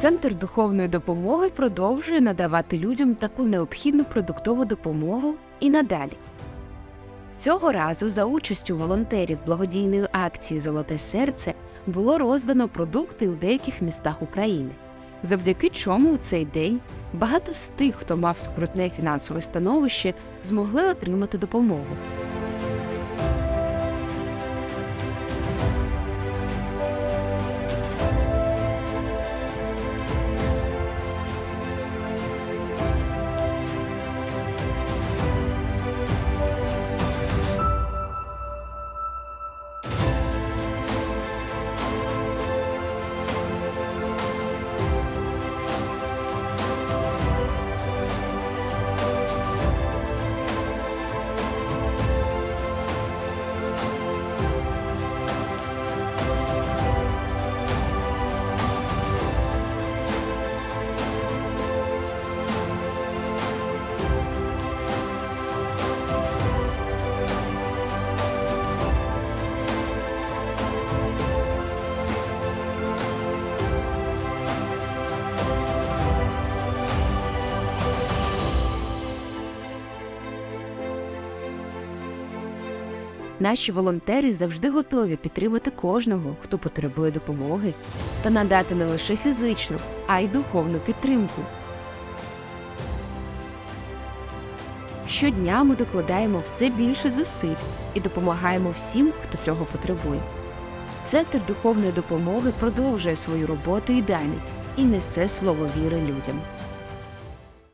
Центр духовної допомоги продовжує надавати людям таку необхідну продуктову допомогу і надалі. Цього разу за участю волонтерів благодійної акції Золоте серце було роздано продукти у деяких містах України, завдяки чому у цей день багато з тих, хто мав скрутне фінансове становище, змогли отримати допомогу. Наші волонтери завжди готові підтримати кожного, хто потребує допомоги, та надати не лише фізичну, а й духовну підтримку. Щодня ми докладаємо все більше зусиль і допомагаємо всім, хто цього потребує. Центр духовної допомоги продовжує свою роботу і далі і несе слово віри людям.